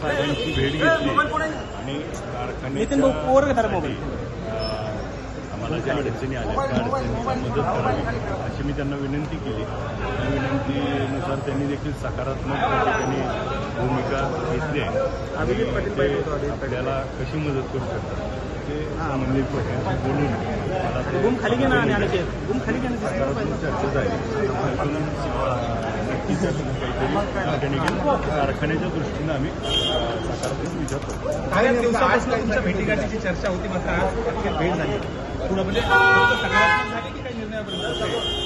साहेबांची भेट घेतली. आणि नितीन भाऊ, वर घेणार कारखान्यासाठी मोबाईल. अं, आम्हाला ज्या अडचणी आल्या त्या अडचणीला मदत करावी. अशी मी त्यांना विनंती केली. त्या विनंतीनुसार त्यांनी देखील सकारात्मक त्या ठिकाणी भूमिका घेतली आहे. ते. आपल्याला कशी मदत करू शकतात ते संबंधित लोकांशी बोलून मला ते गुम खाली घे ना आणि आणखी गुम खाली घे ना सकारात्मक चर्चा झाली नक्कीच. कारखान्याच्या दृष्टीनं आम्ही सकारात्मक विचार करतो काही दिवसापासून तुमच्या चर्चा होती मात्र आज अखेर भेट झाली. म्हणजे सकारात्मक झाली की काही निर्णयापर्यंत?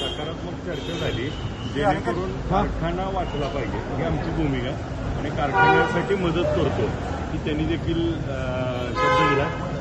सकारात्मक चर्चा झाली जेणेकरून कारखाना वाचला पाहिजे ही आमची भूमिका. आणि कारखान्यासाठी मदत करतो की त्यांनी देखील शब्द दिला.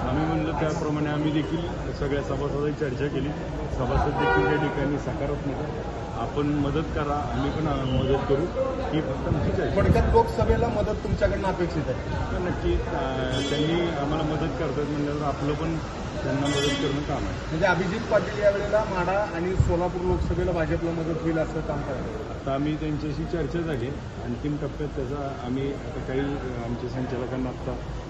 आम्ही म्हणलं त्याप्रमाणे आम्ही देखील सगळ्या सभासदांची चर्चा केली. सभासद देखील त्या ठिकाणी सकारात्मक आहे. आपण मदत करा आम्ही पण मदत करू. ही फक्त आमची चर्चा थोडक्यात लोकसभेला मदत तुमच्याकडनं अपेक्षित आहे? तर नक्की त्यांनी आम्हाला मदत करतात म्हणल्यावर आपलं पण त्यांना मदत करणं काम आहे. म्हणजे अभिजित पाटील यावेळेला माढा आणि सोलापूर लोकसभेला भाजपला मदत होईल असं काम करणार आता आम्ही त्यांच्याशी चर्चा झाली अंतिम टप्प्यात त्याचा आम्ही आता काही आमच्या संचालकांना आता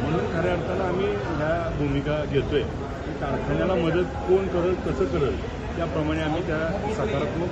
म्हणून खऱ्या अर्थानं आम्ही ह्या भूमिका घेतोय. कारखान्याला मदत कोण करत कसं करत त्याप्रमाणे आम्ही त्या सकारात्मक